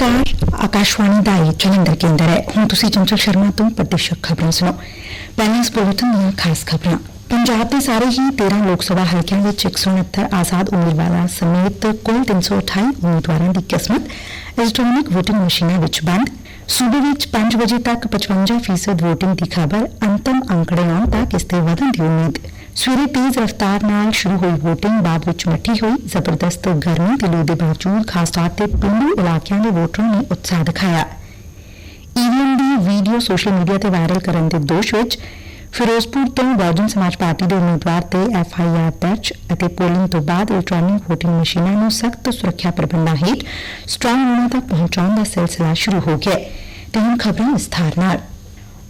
ਨਮਸਕਾਰ ਆਕਾਸ਼ਵਾਣੀ ਦਾ ਇਹ ਜਲੰਧਰ ਕੇਂਦਰ ਹੈ ਹੁਣ ਤੁਸੀਂ ਚੰਚਲ ਸ਼ਰਮਾ ਤੋਂ ਪ੍ਰਤੀਸ਼ਕ ਖਬਰਾਂ ਸੁਣੋ ਪਹਿਲਾਂ ਇਸ ਬੁਲੇਟਿਨ ਦੀਆਂ ਖਾਸ ਖਬਰਾਂ ਪੰਜਾਬ ਦੇ ਸਾਰੇ ਹੀ 13 ਲੋਕ ਸਭਾ ਹਲਕਿਆਂ ਵਿੱਚ 169 ਆਜ਼ਾਦ ਉਮੀਦਵਾਰਾਂ ਸਮੇਤ ਕੁੱਲ 328 ਉਮੀਦਵਾਰਾਂ ਦੀ ਕਿਸਮਤ ਇਲੈਕਟ੍ਰੋਨਿਕ VOTING ਮਸ਼ੀਨਾਂ ਵਿੱਚ ਬੰਦ ਸੂਬੇ ਵਿੱਚ 5 ਵਜੇ ਤੱਕ 55% VOTING ਦੀ ਖਬਰ ਅੰਤਮ ਅੰਕੜੇ ਆਉਣ ਤੱਕ ਇਸ ਤੇ ਵਧਣ ਦੀ ਉਮੀਦ ਸਵੇਰੇ ਤੇਜ਼ ਰਫ਼ਤਾਰ ਨਾਲ ਸ਼ੁਰੂ ਹੋਈ VOTING, ਬਾਅਦ ਵਿੱਚ ਮੱਠੀ ਹੋਈ, ਜ਼ਬਰਦਸਤ ਗਰਮੀ ਤੇ ਲੂ ਦੇ ਬਾਵਜੂਦ ਖਾਸ ਤੌਰ ਤੇ ਪਿੰਡੂ ਇਲਾਕਿਆਂ ਦੇ ਵੋਟਰਾਂ ਨੇ ਉਤਸ਼ਾਹ ਦਿਖਾਇਆ। ਈਵੀਐਮ ਦੀ ਵੀਡੀਓ ਸੋਸ਼ਲ ਮੀਡੀਆ ਤੇ ਵਾਇਰਲ ਕਰਨ ਦੇ ਦੋਸ਼ ਵਿੱਚ ਫਿਰੋਜ਼ਪੁਰ ਤੋਂ ਬਹੁਜਨ ਸਮਾਜ ਪਾਰਟੀ ਦੇ ਉਮੀਦਵਾਰ ਤੇ ਐਫਆਈਆਰ ਦਰਜ ਅਤੇ ਪੋਲਿੰਗ ਤੋਂ ਬਾਅਦ ਇਲੈਕਟ੍ਰੋਨਿਕ VOTING ਮਸ਼ੀਨਾਂ ਨੂੰ ਸਖਤ ਸੁਰੱਖਿਆ ਪ੍ਰਬੰਧਾਂ ਹੇਠ ਸਟਰਾਂਗ ਰੂਮਾਂ ਤੱਕ ਪਹੁੰਚਾਉਣ ਦਾ ਸਿਲਸਿਲਾ ਸ਼ੁਰੂ ਹੋ ਗਿਆ ਤੇ ਹੁਣ ਖਬਰਾਂ ਵਿਸਥਾਰ ਨਾਲ।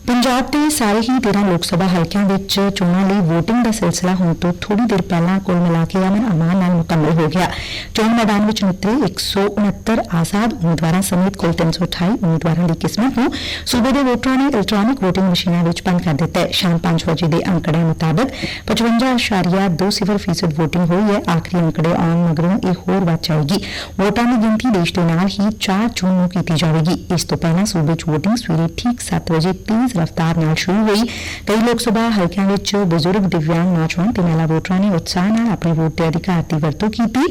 ਪੰਜਾਬ ਦੇ ਸਾਰੇ ਹੀ 13 ਲੋਕ ਸਭਾ ਹਲਕਿਆਂ ਵਿੱਚ ਚੋਣਾਂ ਲਈ VOTING ਦਾ ਸਿਲਸਿਲਾ ਹੁਣ ਤੋਂ ਥੋੜੀ ਦੇਰ ਪਹਿਲਾਂ ਕੁੱਲ ਮਿਲਾ ਕੇ ਅਮਨ ਅਮਾਨ ਨਾਲ ਮੁਕੰਮਲ ਹੋ ਗਿਆ। ਚੋਣ ਮੈਦਾਨ ਵਿੱਚ ਨਿਕਲੇ 169 ਆਜ਼ਾਦ ਉਮੀਦਵਾਰਾਂ ਸਮੇਤ ਕੁੱਲ 328 ਉਮੀਦਵਾਰਾਂ ਦੀ ਕਿਸਮਤ ਨੂੰ ਸੂਬੇ ਦੇ ਵੋਟਰਾਂ ਨੇ ਇਲੈਕਟ੍ਰੋਨਿਕ VOTING ਮਸ਼ੀਨਾਂ ਵਿੱਚ ਬੰਦ ਕਰ ਦਿੱਤਾ ਹੈ। ਸ਼ਾਮ 5 ਵਜੇ ਦੇ ਅੰਕੜਿਆਂ ਮੁਤਾਬਕ 55.20% VOTING ਹੋਈ ਹੈ। ਆਖਰੀ ਅੰਕੜੇ ਆਉਣ ਮਗਰੋਂ ਇਹ ਹੋਰ ਵੱਧ ਜਾਏਗੀ। ਵੋਟਾਂ ਦੀ ਗਿਣਤੀ ਦੇਸ਼ ਦੇ ਨਾਲ ਹੀ 4 ਜੂਨ ਨੂੰ ਕੀਤੀ ਜਾਵੇਗੀ। ਇਸ ਤੋਂ ਪਹਿਲਾਂ ਸੂਬੇ 'ਚ VOTING ਸਵੇਰੇ ਠੀਕ 7 ਵਜੇ ਤੇਜ਼ ਰਫ਼ਤਾਰ ਨਾਲ ਸ਼ੁਰੂ ਹੋਈ। ਕਈ ਲੋਕ ਸਭਾ ਹਲਕਿਆਂ ਵਿੱਚ ਬਜ਼ੁਰਗ ਦਿਵਿਆਂਗ ਨੌਜਵਾਨ ਤੇ ਮਹਿਲਾ ਵੋਟਰਾਂ ਨੇ ਉਤਸ਼ਾਹ ਨਾਲ ਆਪਣੇ ਵੋਟ ਦੇ ਅਧਿਕਾਰ ਦੀ ਵਰਤੋਂ ਕੀਤੀ।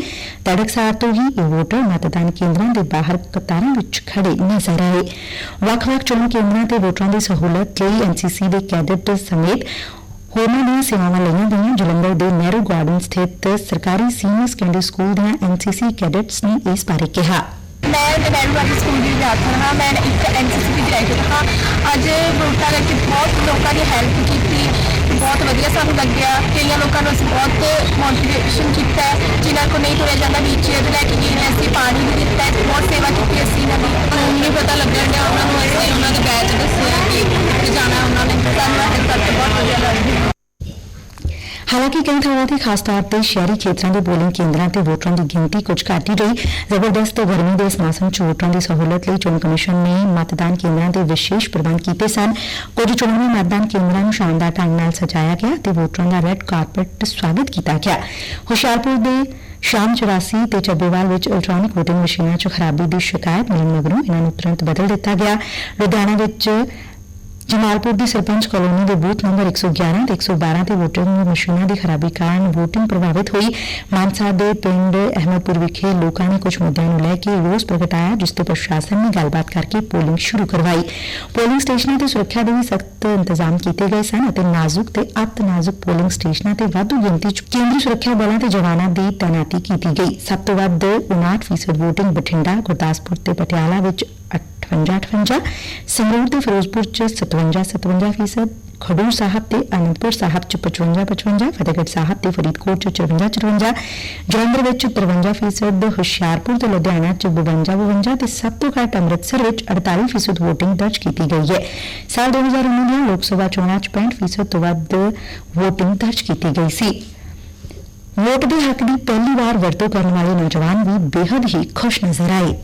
ਤੜਕਸਾਰ ਤੋਂ ਹੀ ਇਹ ਵੋਟਰ ਮਤਦਾਨ ਕੇਂਦਰਾਂ ਦੇ ਬਾਹਰ ਕਤਾਰਾਂ ਵਿੱਚ ਖੜੇ ਨਜ਼ਰ ਆਏ। ਵੱਖ-ਵੱਖ ਚੋਣ ਕੇਂਦਰਾਂ ਤੇ ਵੋਟਰਾਂ ਦੀ ਸਹੂਲਤ ਲਈ ਐਨਸੀਸੀ ਦੇ ਕੈਡਟ ਸਮੇਤ ਹੋਰਨਾਂ ਦੀਆਂ ਸੇਵਾਵਾਂ ਲਈਆਂ ਗਈਆਂ। ਜਲੰਧਰ ਦੇ ਨਹਿਰੂ ਗਾਰਡਨ ਸਥਿਤ ਸਰਕਾਰੀ ਸੀਨੀਅਰ ਸੈਕੰਡਰੀ ਸਕੂਲ ਦੀਆਂ ਐਨਸੀਸੀ ਕੈਡਟਸ ਨੇ ਇਸ ਬਾਰੇ ਕਿਹਾ। ਮੈਂ ਜਨਰਲ ਵਾਲੀ ਸਕੂਲ ਦੀ ਵਿਦਿਆਰਥਣ ਹਾਂ ਮੈਂ ਇੱਕ ਐਨਸੀਸੀ ਦੀ ਗ੍ਰੈਜੂਏਟ ਹਾਂ। ਅੱਜ ਵੋਟਾਂ ਕਰਕੇ ਬਹੁਤ ਲੋਕਾਂ ਦੀ ਹੈਲਪ ਕੀਤੀ ਬਹੁਤ ਵਧੀਆ ਸਾਨੂੰ ਲੱਗਿਆ। ਕਈਆਂ ਲੋਕਾਂ ਨੂੰ ਅਸੀਂ ਬਹੁਤ ਮੋਟੀਵੇਸ਼ਨ ਕੀਤਾ ਹੈ, ਜਿਨ੍ਹਾਂ ਕੋ ਨਹੀਂ ਤੁਰਿਆ ਜਾਂਦਾ ਵੀ ਵੀਲਚੇਅਰ ਲੈ ਕੇ ਗਏ ਨੇ ਅਸੀਂ ਪਾਣੀ ਵੀ ਦਿੱਤਾ ਹੈ, ਬਹੁਤ ਸੇਵਾ ਕੀਤੀ ਅਸੀਂ ਇਹਨਾਂ ਦੀ। ਹੁਣ ਨਹੀਂ ਪਤਾ ਲੱਗਣ ਡਿਆ ਉਹਨਾਂ ਨੂੰ ਅਸੀਂ ਉਹਨਾਂ ਦੇ ਬੈਚ ਦੱਸਿਆ ਕਿ ਕਿੱਥੇ ਜਾਣਾ ਉਹਨਾਂ ਨੇ। ਸਾਨੂੰ ਹੈਲਪ ਕਰਕੇ ਬਹੁਤ ਵਧੀਆ ਲੱਗਿਆ ਹਾਲਾਂਕਿ ਕਈ ਥਾਵਾਂ ਤੇ ਖਾਸ ਤੌਰ ਤੇ ਸ਼ਹਿਰੀ ਖੇਤਰਾਂ ਦੇ ਪੋਲਿੰਗ ਕੇਂਦਰਾਂ ਤੇ ਵੋਟਰਾਂ ਦੀ ਗਿਣਤੀ ਕੁਝ ਘੱਟ ਹੀ ਰਹੀ। ਜ਼ਬਰਦਸਤ ਗਰਮੀ ਦੇ ਇਸ ਮੌਸਮ 'ਚ ਵੋਟਰਾਂ ਦੀ ਸਹੂਲਤ ਲਈ ਚੋਣ ਕਮਿਸ਼ਨ ਨੇ ਮਤਦਾਨ ਕੇਂਦਰਾਂ ਦੇ ਵਿਸ਼ੇਸ਼ ਪ੍ਰਬੰਧ ਕੀਤੇ ਸਨ। ਕੁਝ ਚੋਣਵੇਂ ਮਤਦਾਨ ਕੇਂਦਰਾਂ ਨੂੰ ਸ਼ਾਨਦਾਰ ਢੰਗ ਨਾਲ ਸਜਾਇਆ ਗਿਆ ਤੇ ਵੋਟਰਾਂ ਦਾ ਰੈੱਡ ਕਾਰਪਟ ਸਵਾਗਤ ਕੀਤਾ ਗਿਆ। ਹੁਸ਼ਿਆਰਪੁਰ ਦੇ ਸ਼ਾਮ 84 ਤੇ ਚੱਬੇਵਾਲ ਵਿੱਚ ਇਲੈਕਟ੍ਰੋਨਿਕ VOTING ਮਸ਼ੀਨਾਂ 'ਚ ਖਰਾਬੀ ਦੀ ਸ਼ਿਕਾਇਤ ਮਿਲਣ ਮਗਰੋਂ ਇਹਨਾਂ ਨੂੰ ਤੁਰੰਤ ਬਦਲ ਦਿੱਤਾ ਗਿਆ। ਲੁਧਿਆਣਾ ਵਿੱਚ ਜਮਾਲਪੁਰ ਦੀ ਸਰਪੰਚ ਕਲੋਨੀ ਦੇ ਬੂਥ ਨੰਬਰ 111 ਤੇ 112 ਤੇ ਵੋਟਿੰਗ ਮਸ਼ੀਨਾਂ ਦੀ ਖਰਾਬੀ ਕਾਰਨ ਵੋਟਿੰਗ ਪ੍ਰਭਾਵਿਤ ਹੋਈ। ਮਾਨਸਾ ਦੇ ਪਿੰਡ ਅਹਿਮਦਪੁਰ ਵਿਖੇ ਲੋਕਾਂ ਨੇ ਕੁਝ ਮੁੱਦਿਆਂ ਨੂੰ ਲੈ ਕੇ ਰੋਸ ਪ੍ਰਗਟਾਇਆ, ਜਿਸ ਤੇ ਪ੍ਰਸ਼ਾਸਨ ਨੇ ਗੱਲਬਾਤ ਕਰਕੇ ਪੋਲਿੰਗ ਸ਼ੁਰੂ ਕਰਵਾਈ। ਪੋਲਿੰਗ ਸਟੇਸ਼ਨਾਂ ਤੇ ਸੁਰੱਖਿਆ ਦੇ ਵੀ ਸਖਤ ਇੰਤਜ਼ਾਮ ਕੀਤੇ ਗਏ ਸਨ ਅਤੇ ਨਾਜ਼ੁਕ ਤੇ ਅਤ ਨਾਜ਼ੁਕ ਪੋਲਿੰਗ ਸਟੇਸ਼ਨਾਂ ਤੇ ਵਾਧੂ ਗਿਣਤੀ 'ਚ ਕੇਂਦਰੀ ਸੁਰੱਖਿਆ ਬਲਾਂ ਤੇ ਜਵਾਨਾਂ ਦੀ ਤਾਇਨਾਤੀ ਕੀਤੀ ਗਈ। ਸਭ ਤੋਂ ਵੱਧ 59% ਵੋਟਿੰਗ ਬਠਿੰਡਾ, ਗੁਰਦਾਸਪੁਰ ਤੇ ਪਟਿਆਲਾ ਵਿੱਚ 58-58 ਸੰਗਰੂਰ ਤੇ ਫਿਰੋਜ਼ਪੁਰ ਚ 57-57% ਖਡੂਰ ਸਾਹਿਬ ਤੇ ਅਨੰਦਪੁਰ ਸਾਹਿਬ ਚ 55-55 ਫਤਿਹਗੜ੍ਹ ਸਾਹਿਬ ਤੇ ਫਰੀਦਕੋਟ ਚ 54-54 ਜਲੰਧਰ ਵਿੱਚ 53% ਹੁਸ਼ਿਆਰਪੁਰ ਤੇ ਲੁਧਿਆਣਾ ਚ 52-52 ਤੇ ਸਭ ਤੋਂ ਘੱਟ ਅੰਮ੍ਰਿਤਸਰ ਵਿੱਚ 48% VOTING ਦਰਜ ਕੀਤੀ ਗਈ ਹੈ ਸਾਲ 2019 ਦੀਆਂ ਲੋਕ ਸਭਾ ਚੋਣਾਂ ਚ 65% ਤੋਂ ਵੱਧ VOTING ਦਰਜ ਕੀਤੀ ਗਈ ਸੀ ਵੋਟ ਦੇ ਹੱਕ ਦੀ ਪਹਿਲੀ ਵਾਰ ਵਰਤੋਂ ਕਰਨ ਵਾਲੇ ਨੌਜਵਾਨ ਵੀ ਬੇहद ਹੀ ਖੁਸ਼ ਨਜ਼ਰ ਆਏ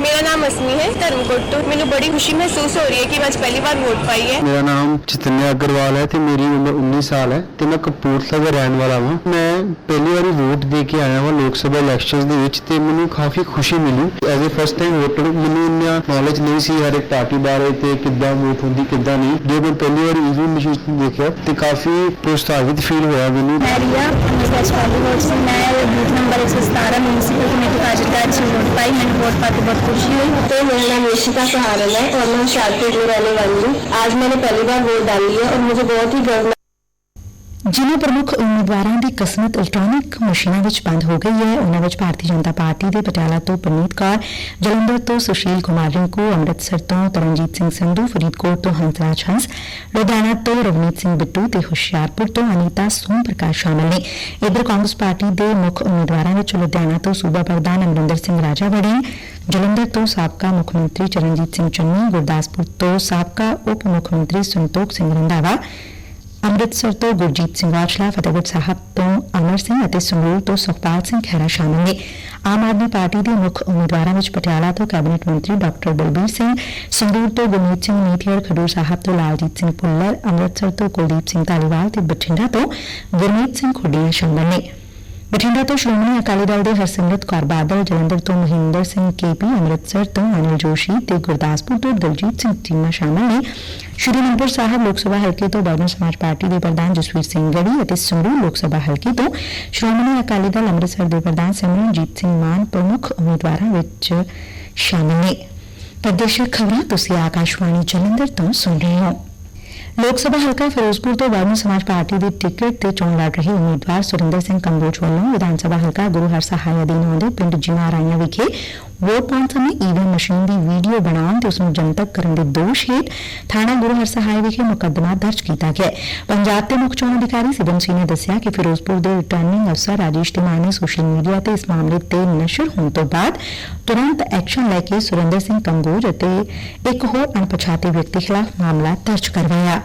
ਮੇਰਾ ਨਾਮ ਅਸਮੀ ਹੈ ਧਰਮਕੋਟ ਤੋਂ। ਮੈਨੂੰ ਬੜੀ ਖੁਸ਼ੀ ਮਹਿਸੂਸ ਹੋ ਰਹੀ ਹੈ ਕਿ ਮੈਂ ਅੱਜ ਪਹਿਲੀ ਵਾਰ ਵੋਟ ਪਾਈ ਹੈ। ਮੇਰਾ ਨਾਮ ਚਿਤਨਿਆ ਅਗਰਵਾਲ ਹੈ ਤੇ ਮੇਰੀ ਉਮਰ 19 ਸਾਲ ਹੈ ਤੇ ਮੈਂ ਕਪੂਰਥਲਾ ਦਾ ਰਹਿਣ ਵਾਲਾ ਹਾਂ ਮੈਂ ਪਹਿਲੀ ਵਾਰੀ ਵੋਟ ਦੇ ਕੇ ਆਇਆ ਹਾਂ ਲੋਕ ਸਭਾ ਇਲੈਕਸ਼ਨਸ ਦੇ ਵਿੱਚ ਤੇ ਮੈਨੂੰ ਕਾਫੀ ਖੁਸ਼ੀ ਮਿਲੀ। As a first time voter ਮੈਨੂੰ ਇੰਨਾ ਨੌਲੇਜ ਨਹੀਂ ਸੀ ਹਰ ਇੱਕ ਪਾਰਟੀ ਬਾਰੇ ਤੇ ਕਿੱਦਾਂ ਵੋਟ ਹੁੰਦੀ ਕਿੱਦਾਂ ਨਹੀਂ। ਜੇ ਮੈਂ ਪਹਿਲੀ ਵਾਰੀ ਈਵੀਐਮ ਮਸ਼ੀਨ ਦੇਖਿਆ ਤੇ ਕਾਫੀ ਪ੍ਰੋਸਤਾਵਿਤ ਫੀਲ ਹੋਇਆ ਮੈਨੂੰ। ਮੈਂ ਰੀਆ ਮੈਂ ਵੋਟ ਨੰਬਰ 117 ਮਿਊਨਿਸਪਲ ਕਮੇਟੀ ਕਾਜਟਕਾਰ ਚ ਵੋਟ ਪਾਈ ਮੈਂ ਵੋਟ ਪਾ ਕੇ ਬਹੁਤ खुशी हुई तो मेरा नाम ऋषिका सहारन है और मैं होशियारपुर में रहने वाली हूँ आज मैंने पहली बार वोट डाली है और मुझे बहुत ही गर्व ਜਿਨ੍ਹਾਂ ਪ੍ਰਮੁੱਖ ਉਮੀਦਵਾਰਾਂ ਦੀ ਕਿਸਮਤ ਇਲੈਕਟ੍ਰੋਨਿਕ ਮਸ਼ੀਨਾਂ ਵਿੱਚ ਬੰਦ ਹੋ ਗਈ ਹੈ ਉਹਨਾਂ ਵਿੱਚ ਭਾਰਤੀ ਜਨਤਾ ਪਾਰਟੀ ਦੇ ਪਟਿਆਲਾ ਤੋਂ ਪਰਨੀਤ ਕੌਰ ਜਲੰਧਰ ਤੋਂ ਸੁਸ਼ੀਲ ਕੁਮਾਰ ਰਿੰਕੂ ਅੰਮ੍ਰਿਤਸਰ ਤੋਂ ਤਰਨਜੀਤ ਸਿੰਘ ਸੰਧੂ ਫਰੀਦਕੋਟ ਤੋਂ ਹੰਸਰਾਜ ਹੰਸ ਲੁਧਿਆਣਾ ਤੋਂ ਰਵਨੀਤ ਸਿੰਘ ਬਿੱਟੂ ਤੇ ਹੁਸ਼ਿਆਰਪੁਰ ਤੋਂ ਅਨੀਤਾ ਸੋਮ ਪ੍ਰਕਾਸ਼ ਸ਼ਾਮਲ ਨੇ ਇਧਰ ਕਾਂਗਰਸ ਪਾਰਟੀ ਦੇ ਮੁੱਖ ਉਮੀਦਵਾਰਾਂ ਵਿੱਚ ਲੁਧਿਆਣਾ ਤੋਂ ਸੂਬਾ ਪ੍ਰਧਾਨ ਅਮਰਿੰਦਰ ਸਿੰਘ ਰਾਜਾ ਵੜੀ ਜਲੰਧਰ ਤੋਂ ਸਾਬਕਾ ਮੁੱਖ ਮੰਤਰੀ ਚਰਨਜੀਤ ਸਿੰਘ ਚੰਨੀ, ਗੁਰਦਾਸਪੁਰ ਤੋਂ ਸਾਬਕਾ ਉਪ ਮੁੱਖ ਮੰਤਰੀ ਸੰਤੋਖ ਸਿੰਘ ਰੰਧਾਵਾ, ਅੰਮ੍ਰਿਤਸਰ ਤੋਂ ਗੁਰਜੀਤ ਸਿੰਘ ਔਜਲਾ ਫਤਿਹਗੜ੍ਹ ਸਾਹਿਬ ਤੋਂ ਅਮਰ ਸਿੰਘ ਅਤੇ ਸੰਗਰੂਰ ਤੋਂ ਸੁਖਪਾਲ ਸਿੰਘ ਖਹਿਰਾ ਸ਼ਾਮਲ ਨੇ। ਆਮ ਆਦਮੀ ਪਾਰਟੀ ਦੇ ਮੁੱਖ ਉਮੀਦਵਾਰਾਂ ਵਿੱਚ ਪਟਿਆਲਾ ਤੋਂ ਕੈਬਨਿਟ ਮੰਤਰੀ ਡਾਕਟਰ ਬਲਬੀਰ ਸਿੰਘ, ਸੰਗਰੂਰ ਤੋਂ ਗੁਰਮੀਤ ਸਿੰਘ ਨੀਥੀਰ ਖਡੂਰ ਸਾਹਿਬ ਤੋਂ ਲਾਲਜੀਤ ਸਿੰਘ ਭੁੱਲਰ, ਅੰਮ੍ਰਿਤਸਰ ਤੋਂ ਕੁਲਦੀਪ ਸਿੰਘ ਧਾਲੀਵਾਲ ਤੇ ਬਠਿੰਡਾ ਤੋਂ ਗੁਰਮੀਤ ਸਿੰਘ ਖੁੱਡੀਆਂ ਸ਼ਾਮਲ ਨੇ। ਬਠਿੰਡਾ ਤੋਂ ਸ਼੍ਰੋਮਣੀ ਅਕਾਲੀ ਦਲ ਦੇ ਹਰਸਿਮਰਤ ਕੌਰ ਬਾਦਲ, ਜਲੰਧਰ ਤੋਂ ਮਹਿੰਦਰ ਸਿੰਘ ਕੇਪੀ, ਅੰਮ੍ਰਿਤਸਰ ਤੋਂ ਅਨਿਲ ਜੋਸ਼ੀ ਤੇ ਗੁਰਦਾਸਪੁਰ ਤੋਂ ਦਲਜੀਤ ਸਿੰਘ ਚੀਮਾ ਸ਼ਾਮਲ ਨੇ। ਸ਼੍ਰੀ ਅਨੰਦਪੁਰ ਸਾਹਿਬ ਲੋਕ ਸਭਾ ਹਲਕੇ ਤੋਂ ਬਹੁਜਨ ਸਮਾਜ ਪਾਰਟੀ ਦੇ ਪ੍ਰਧਾਨ ਜਸਵੀਰ ਸਿੰਘ ਗੜੀ ਅਤੇ ਸੰਗਰੂਰ ਲੋਕ ਸਭਾ ਹਲਕੇ ਤੋਂ ਸ਼੍ਰੋਮਣੀ ਅਕਾਲੀ ਦਲ ਅੰਮ੍ਰਿਤਸਰ ਦੇ ਪ੍ਰਧਾਨ ਸਿਮਰਨਜੀਤ ਸਿੰਘ ਮਾਨ ਪ੍ਰਮੁੱਖ ਉਮੀਦਵਾਰਾਂ ਵਿੱਚ ਸ਼ਾਮਲ ਨੇ। ਪ੍ਰਦੇਸ਼ਕ ਖਬਰਾਂ ਤੁਸੀਂ ਆਕਾਸ਼ਵਾਣੀ ਜਲੰਧਰ ਤੋਂ ਸੁਣ ਰਹੇ ਹੋ। ਲੋਕ ਸਭਾ ਹਲਕਾ ਫਿਰੋਜ਼ਪੁਰ ਤੋਂ ਬਹੁਜਨ ਸਮਾਜ ਪਾਰਟੀ ਦੀ ਟਿਕਟ ਤੇ ਚੋਣ ਲੜ ਰਹੇ ਉਮੀਦਵਾਰ ਸੁਰਿੰਦਰ ਸਿੰਘ ਕੰਬੋਜ ਵੱਲੋਂ ਵਿਧਾਨ ਸਭਾ ਹਲਕਾ ਗੁਰੂ ਹਰਸਹਾਏ ਅਧੀਨ ਆਉਂਦੇ ਪਿੰਡ ਜੀਨਾ ਰਾਈਆਂ ਵਿਖੇ ਵੋਟ ਪਾਉਣ ਸਮੇਂ ਈਵੀਐਮ ਮਸ਼ੀਨ ਦੀ ਵੀਡੀਓ ਬਣਾਉਣ ਤੇ ਉਸ ਨੂੰ ਜਨਤਕ ਕਰਨ ਦੇ ਦੋਸ਼ ਹੇਠ ਥਾਣਾ ਗੁਰੂ ਹਰਸਹਾਏ ਵਿਖੇ ਮੁਕੱਦਮਾ ਦਰਜ ਕੀਤਾ ਗਿਆ ਪੰਜਾਬ ਦੇ ਮੁੱਖ ਚੋਣ ਅਧਿਕਾਰੀ ਸਿਬਮ ਸਿੰਘ ਨੇ ਦੱਸਿਆ ਕਿ ਫਿਰੋਜ਼ਪੁਰ ਦੇ ਰਿਟਰਨਿੰਗ ਅਫਸਰ ਰਾਜੇਸ਼ ਤਿਵਾਰੀ ਨੇ ਸੋਸ਼ਲ ਮੀਡੀਆ ਤੇ ਇਸ ਮਾਮਲੇ ਤੇ ਨਸ਼ਰ ਹੋਣ ਤੋਂ ਬਾਅਦ ਤੁਰੰਤ ਐਕਸ਼ਨ ਲੈ ਕੇ ਸੁਰਿੰਦਰ ਸਿੰਘ ਕੰਗੋਜ ਅਤੇ ਇੱਕ ਹੋਰ ਅਣਪਛਾਤੇ ਵਿਅਕਤੀ ਖਿਲਾਫ ਮਾਮਲਾ ਦਰਜ ਕਰਵਾਇਆ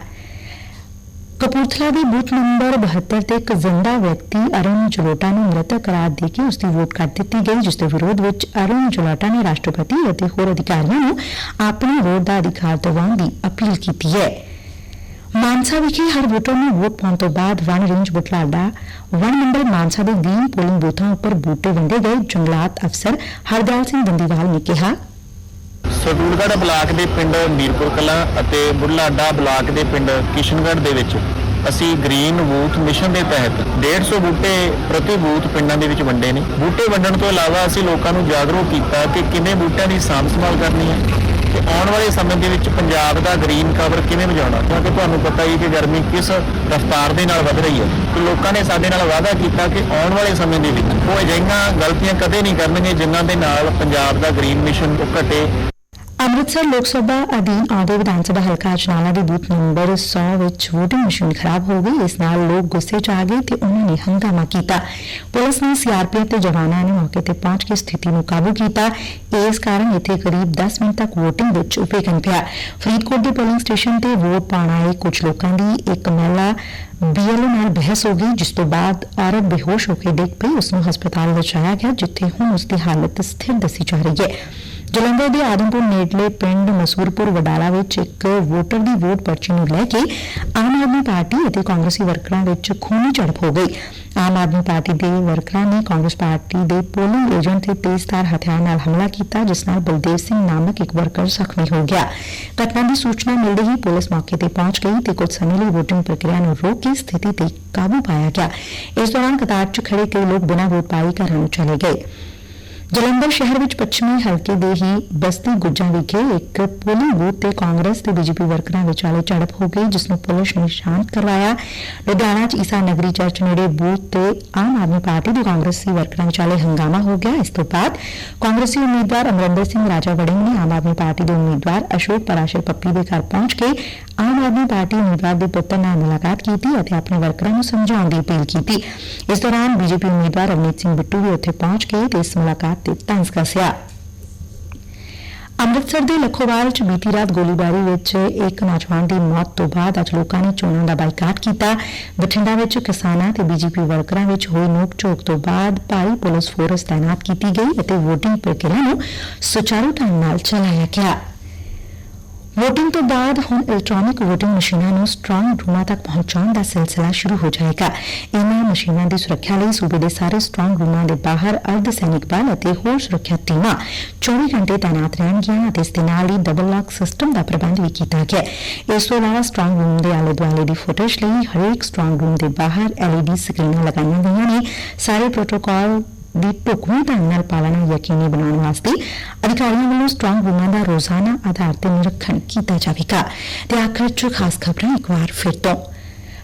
ਕਪੂਰਥਲਾ ਦੇ ਬੂਥ ਨੰਬਰ 72 ਤੇ ਇੱਕ ਜ਼ਿੰਦਾ ਵਿਅਕਤੀ ਅਰੁਣ ਜਲੋਟਾ ਨੂੰ ਮ੍ਰਿਤਕ ਕਰਾਰ ਦੇ ਕੇ ਉਸ ਦੀ ਵੋਟ ਕੱਟ ਦਿੱਤੀ ਗਈ, ਜਿਸ ਦੇ ਵਿਰੋਧ ਵਿੱਚ ਅਰੁਣ ਜਲੋਟਾ ਨੇ ਰਾਸ਼ਟਰਪਤੀ ਅਤੇ ਹੋਰ ਅਧਿਕਾਰੀਆਂ ਨੂੰ ਆਪਣੀ ਵੋਟ ਦਾ ਅਧਿਕਾਰ ਦਿਵਾਉਣ ਦੀ ਅਪੀਲ ਕੀਤੀ ਹੈ। ਮਾਨਸਾ ਵਿਖੇ ਹਰ ਵੋਟਰ ਨੂੰ ਵੋਟ ਪਾਉਣ ਤੋਂ ਬਾਅਦ ਵਨ ਰੇਂਜ ਬੁਟਲਾਡਾ ਵਨ ਮੰਡਲ ਮਾਨਸਾ ਦੇ 20 ਪੋਲਿੰਗ ਬੂਥਾਂ ਉੱਪਰ ਬੂਟੇ ਵੰਡੇ ਗਏ। ਜੰਗਲਾਤ ਅਫਸਰ ਹਰਦਿਆਲ ਸਿੰਘ ਦੰਦੀਵਾਲ ਨੇ ਕਿਹਾ ਸਰਦੂਲਗੜ੍ਹ ਬਲਾਕ ਦੇ ਪਿੰਡ ਮੀਰਪੁਰ ਕਲਾਂ ਅਤੇ ਬੁੱਢਲਾਡਾ ਬਲਾਕ ਦੇ ਪਿੰਡ ਕਿਸ਼ਨਗੜ੍ਹ ਦੇ ਵਿੱਚ ਅਸੀਂ ਗ੍ਰੀਨ ਬੂਥ ਮਿਸ਼ਨ ਦੇ ਤਹਿਤ 150 ਬੂਟੇ ਪ੍ਰਤੀ ਬੂਥ ਪਿੰਡਾਂ ਦੇ ਵਿੱਚ ਵੰਡੇ ਨੇ। ਬੂਟੇ ਵੰਡਣ ਤੋਂ ਇਲਾਵਾ ਅਸੀਂ ਲੋਕਾਂ ਨੂੰ ਜਾਗਰੂਕ ਕੀਤਾ ਕਿ ਕਿਵੇਂ ਬੂਟਿਆਂ ਦੀ ਸਾਂਭ ਸੰਭਾਲ ਕਰਨੀ ਹੈ ਤੇ ਆਉਣ ਵਾਲੇ ਸਮੇਂ ਦੇ ਵਿੱਚ ਪੰਜਾਬ ਦਾ ਗ੍ਰੀਨ ਕਵਰ ਕਿਵੇਂ ਵਜਾਉਣਾ, ਕਿਉਂਕਿ ਤੁਹਾਨੂੰ ਪਤਾ ਹੀ ਕਿ ਗਰਮੀ ਕਿਸ ਰਫ਼ਤਾਰ ਦੇ ਨਾਲ ਵਧ ਰਹੀ ਹੈ। ਤੇ ਲੋਕਾਂ ਨੇ ਸਾਡੇ ਨਾਲ ਵਾਅਦਾ ਕੀਤਾ ਕਿ ਆਉਣ ਵਾਲੇ ਸਮੇਂ ਦੇ ਵਿੱਚ ਉਹ ਅਜਿਹੀਆਂ ਗਲਤੀਆਂ ਕਦੇ ਨਹੀਂ ਕਰਨਗੇ ਜਿਨ੍ਹਾਂ ਦੇ ਨਾਲ ਪੰਜਾਬ ਦਾ ਗ੍ਰੀਨ ਮਿਸ਼ਨ ਘਟੇ। ਅੰਮ੍ਰਿਤਸਰ ਲੋਕ ਸਭਾ ਅਧੀਨ ਆਉਂਦੇ ਵਿਧਾਨ ਸਭਾ ਹਲਕਾ ਅਜਨਾਲਾ ਦੇ ਬੂਥ ਨੰਬਰ 100 ਵਿੱਚ VOTING ਮਸ਼ੀਨ ਖਰਾਬ ਹੋ ਗਈ। ਇਸ ਨਾਲ ਲੋਕ ਗੁੱਸੇ 'ਚ ਆ ਗਏ ਤੇ ਉਹਨਾਂ ਨੇ ਹੰਗਾਮਾ ਕੀਤਾ। ਪੁਲਿਸ ਨੇ ਸੀਆਰਪੀਐਫ ਤੇ ਜਵਾਨਾਂ ਨੇ ਮੌਕੇ ਤੇ ਪਹੁੰਚ ਕੇ ਸਥਿਤੀ ਨੂੰ ਕਾਬੂ ਕੀਤਾ। ਇਸ ਕਾਰਨ ਇੱਥੇ ਕਰੀਬ 10 ਮਿੰਟ ਤੱਕ VOTING ਵਿੱਚ ਵਿਘਨ ਪਿਆ। ਫਰੀਦਕੋਟ ਦੇ ਪੋਲਿੰਗ ਸਟੇਸ਼ਨ ਤੇ ਵੋਟ ਪਾਉਣ ਆਏ ਕੁਝ ਲੋਕਾਂ ਦੀ ਇੱਕ ਮਹਿਲਾ ਬੀਐਲਓ ਨਾਲ ਬਹਿਸ ਹੋ ਗਈ, ਜਿਸ ਤੋਂ ਬਾਅਦ ਔਰਤ ਬੇਹੋਸ਼ ਹੋ ਕੇ ਡਿੱਗ ਪਈ। ਉਸ ਨੂੰ ਹਸਪਤਾਲ ਵਿੱਚ ਲਿਜਾਇਆ ਗਿਆ, ਜਿੱਥੇ ਹੁਣ ਉਸ ਦੀ ਹਾਲਤ ਸਥਿਰ ਦੱਸੀ ਜਾ ਰਹੀ ਹੈ। ਜਲੰਧਰ ਦੇ ਆਦਮਪੁਰ ਨੇੜਲੇ ਪਿੰਡ ਮਸੂਰਪੁਰ ਵਡਾਲਾ ਵਿੱਚ ਇੱਕ ਵੋਟਰ ਦੀ ਵੋਟ ਪਰਚੀ ਨੂੰ ਲੈ ਕੇ ਆਮ ਆਦਮੀ ਪਾਰਟੀ ਅਤੇ ਕਾਂਗਰਸੀ ਵਰਕਰਾਂ ਵਿੱਚ ਖੂਨੀ ਝੜਪ ਹੋ ਗਈ। ਆਮ ਆਦਮੀ ਪਾਰਟੀ ਦੇ ਵਰਕਰਾਂ ਨੇ ਕਾਂਗਰਸ ਪਾਰਟੀ ਦੇ ਪੋਲਿੰਗ ਏਜੰਟ ਤੇ ਤੇਜ਼ਧਾਰ ਹਥਿਆਰ ਨਾਲ ਹਮਲਾ ਕੀਤਾ, ਜਿਸ ਨਾਲ ਬਲਦੇਵ ਸਿੰਘ ਨਾਮਕ ਇੱਕ ਵਰਕਰ ਜ਼ਖਮੀ ਹੋ ਗਿਆ। ਘਟਨਾ ਦੀ ਸੂਚਨਾ ਮਿਲਦੇ ਹੀ ਪੁਲਿਸ ਮੌਕੇ ਤੇ ਪਹੁੰਚ ਗਈ ਤੇ ਕੁਝ ਸਮੇਂ ਲਈ VOTING ਪ੍ਰਕਿਰਿਆ ਨੂੰ ਰੋਕ ਕੇ ਸਥਿਤੀ ਤੇ ਕਾਬੂ ਪਾਇਆ ਗਿਆ। ਇਸ ਦੌਰਾਨ ਕਤਾਰ 'ਚ ਖੜੇ ਕਈ ਲੋਕ ਬਿਨਾਂ ਵੋਟ ਪਾਈ ਘਰਾਂ ਨੂੰ ਚਲੇ ਗਏ। ਜਲੰਧਰ ਸ਼ਹਿਰ ਵਿੱਚ ਪੱਛਮੀ ਹਲਕੇ ਦੇ ਹੀ ਬਸਤੀ ਗੁੱਜਾਂ ਵਿਖੇ ਇੱਕ ਪੋਲਿੰਗ ਬੂਥ ਤੇ ਕਾਂਗਰਸ ਤੇ ਬੀਜੇਪੀ ਵਰਕਰਾਂ ਵਿਚਾਲੇ ਝੜਪ ਹੋ ਗਈ, ਜਿਸ ਨੂੰ ਪੁਲਿਸ ਨੇ ਸ਼ਾਂਤ ਕਰਵਾਇਆ। ਲੁਧਿਆਣਾ 'ਚ ਈਸਾ ਨਗਰੀ ਚਰਚ ਨੇੜੇ ਬੂਥ ਤੇ ਆਮ ਆਦਮੀ ਪਾਰਟੀ ਦੇ ਕਾਂਗਰਸੀ ਵਰਕਰਾਂ ਵਿਚਾਲੇ ਹੰਗਾਮਾ ਹੋ ਗਿਆ। ਇਸ ਤੋਂ ਬਾਅਦ ਕਾਂਗਰਸੀ ਉਮੀਦਵਾਰ ਅਮਰਿੰਦਰ ਸਿੰਘ ਰਾਜਾ ਵੜਿੰਗ ਨੇ ਆਮ ਆਦਮੀ ਪਾਰਟੀ ਦੇ ਉਮੀਦਵਾਰ ਅਸ਼ੋਕ ਪਰਾਸ਼ਰ ਪੱਪੀ ਦੇ ਘਰ ਪਹੁੰਚ ਕੇ ਆਮ ਆਦਮੀ ਪਾਰਟੀ ਉਮੀਦਵਾਰ ਦੇ ਪੁੱਤਰ ਨਾਲ ਮੁਲਾਕਾਤ ਕੀਤੀ ਅਤੇ ਆਪਣੇ ਵਰਕਰਾਂ ਨੂੰ ਸਮਝਾਉਣ ਦੀ ਅਪੀਲ ਕੀਤੀ। ਇਸ ਦੌਰਾਨ ਬੀਜੇਪੀ ਉਮੀਦਵਾਰ ਅਵਨੀਤ ਸਿੰਘ ਬਿੱਟੂ ਵੀ ਉੱਥੇ ਪਹੁੰਚ ਕੇ ਤੇ ਇਸ ਮੁਲਾਕਾਤ ਤੇ ਤੰਜ਼ ਕੱਸਿਆ। ਅੰਮ੍ਰਿਤਸਰ ਦੇ ਲਖੋਵਾਲ 'ਚ ਬੀਤੀ ਰਾਤ ਗੋਲੀਬਾਰੀ ਵਿੱਚ ਇੱਕ ਨੌਜਵਾਨ ਦੀ ਮੌਤ ਤੋਂ ਬਾਅਦ ਅੱਜ ਲੋਕਾਂ ਨੇ ਚੋਣਾਂ ਦਾ ਬਾਈਕਾਟ ਕੀਤਾ। ਬਠਿੰਡਾ ਵਿੱਚ ਕਿਸਾਨਾਂ ਤੇ ਬੀਜੇਪੀ ਵਰਕਰਾਂ ਵਿੱਚ ਹੋਈ ਨੋਕ-ਝੋਕ ਤੋਂ ਬਾਅਦ ਭਾਰੀ ਪੁਲਿਸ ਫੋਰਸ ਤਾਇਨਾਤ ਕੀਤੀ ਗਈ ਅਤੇ ਵੋਟਿੰਗ ਪ੍ਰਕਿਰਿਆ ਨੂੰ ਸੁਚਾਰੂ ਢੰਗ ਨਾਲ ਚਲਾਇਆ ਗਿਆ। ਵੋਟਿੰਗ ਤੋਂ ਬਾਅਦ ਹੁਣ ਇਲੈਕਟ੍ਰੋਨਿਕ ਵੋਟਿੰਗ ਮਸ਼ੀਨਾਂ ਨੂੰ ਸਟਰਾਂਗ ਰੂਮਾਂ ਤੱਕ ਪਹੁੰਚਾਉਣ ਦਾ ਸਿਲਸਿਲਾ ਸ਼ੁਰੂ ਹੋ ਜਾਏਗਾ। ਇਹਨਾਂ ਮਸ਼ੀਨਾਂ ਦੀ ਸੁਰੱਖਿਆ ਲਈ ਸੂਬੇ ਦੇ ਸਾਰੇ ਸਟਰਾਂਗ ਰੂਮਾਂ ਦੇ ਬਾਹਰ ਅਰਧ ਸੈਨਿਕ ਬਲ ਅਤੇ ਹੋਰ ਸੁਰੱਖਿਆ ਟੀਮਾਂ 24 ਘੰਟੇ ਤਾਇਨਾਤ ਰਹਿਣਗੀਆਂ ਅਤੇ ਇਸ ਦੇ ਨਾਲ ਹੀ ਡਬਲ ਲੌਕ ਸਿਸਟਮ ਦਾ ਪ੍ਰਬੰਧ ਵੀ ਕੀਤਾ ਗਿਆ ਇਸ ਤੋਂ ਇਲਾਵਾ ਸਟਰਾਂਗ ਰੂਮ ਦੇ ਆਲੇ ਦੁਆਲੇ ਦੀ ਫੁਟੇਜ ਲਈ ਹਰੇਕ ਸਟਰਾਂਗ ਰੂਮ ਦੇ ਬਾਹਰ LED ਸਕਰੀਨਾਂ ਲਗਾਈਆਂ ਗਈਆਂ ਨੇ। ਸਾਰੇ ਪ੍ਰੋਟੋਕਾਲ ਦੀ ਢੁਕਵੀਂ ਢੰਗ ਨਾਲ ਪਾਲਣਾ ਯਕੀਨੀ ਬਣਾਉਣ ਵਾਸਤੇ ਅਧਿਕਾਰੀਆਂ ਵੱਲੋਂ ਸਟਰੋਂਗ ਰੂਮਾਂ ਦਾ ਰੋਜ਼ਾਨਾ ਆਧਾਰ ਤੇ ਨਿਰੀਖਣ ਕੀਤਾ ਜਾਵੇਗਾ ਤੇ ਆਖਰ 'ਚ ਖਾਸ ਖਬਰਾਂ ਇੱਕ ਵਾਰ ਫਿਰ ਤੋਂ।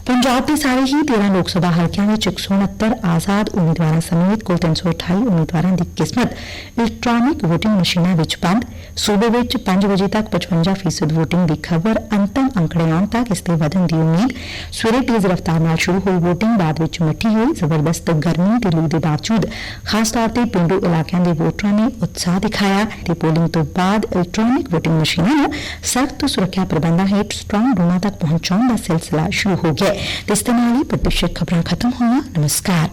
ਪੰਜਾਬ ਦੇ ਸਾਰੇ ਹੀ 13 ਲੋਕ ਸਭਾ ਹਲਕਿਆਂ ਵਿੱਚ 169 ਆਜ਼ਾਦ ਉਮੀਦਵਾਰਾਂ ਸਮੇਤ ਕੁੱਲ 328 ਉਮੀਦਵਾਰਾਂ ਦੀ ਕਿਸਮਤ ਇਲੈਕਟ੍ਰੋਨਿਕ VOTING ਮਸ਼ੀਨਾਂ ਵਿੱਚ ਬੰਦ। ਸੂਬੇ ਵਿੱਚ 5 ਵਜੇ ਤੱਕ 55% VOTING ਦੀ ਖਬਰ ਅੰਤਮ ਅੰਕੜੇ ਆਉਣ ਤੱਕ ਇਸ ਦੇ ਵਧਣ ਦੀ ਉਮੀਦ। ਸਵੇਰੇ ਤੇਜ਼ ਰਫ਼ਤਾਰ ਨਾਲ ਸ਼ੁਰੂ ਹੋਈ VOTING ਬਾਅਦ ਵਿੱਚ ਮੱਠੀ ਹੋਈ, ਜ਼ਬਰਦਸਤ ਗਰਮੀ ਤੇ ਲੂ ਦੇ ਬਾਵਜੂਦ। ਖਾਸ ਤੌਰ ਤੇ ਪਿੰਡੂ ਇਲਾਕਿਆਂ ਦੇ ਵੋਟਰਾਂ ਨੇ ਉਤਸ਼ਾਹ ਦਿਖਾਇਆ ਤੇ ਪੋਲਿੰਗ ਤੋਂ ਬਾਅਦ ਇਲੈਕਟ੍ਰੋਨਿਕ VOTING ਮਸ਼ੀਨਾਂ ਨੂੰ ਸਖਤ ਸੁਰੱਖਿਆ ਪ੍ਰਬੰਧਾਂ ਹੇਠ ਸਟਰੋਂਗ ਰੂਮਾਂ ਤੱਕ ਪਹੁੰਚਾਉਣ ਦਾ ਸਿਲਸਿਲਾ ਸ਼ੁਰੂ ਹੋ ਗਿਆ ਤੇ ਇਸ ਦੇ ਨਾਲ ਹੀ ਪ੍ਰਤੀਸ਼ਤ ਖਬਰਾਂ ਖਤਮ ਹੋਈਆਂ। ਨਮਸਕਾਰ।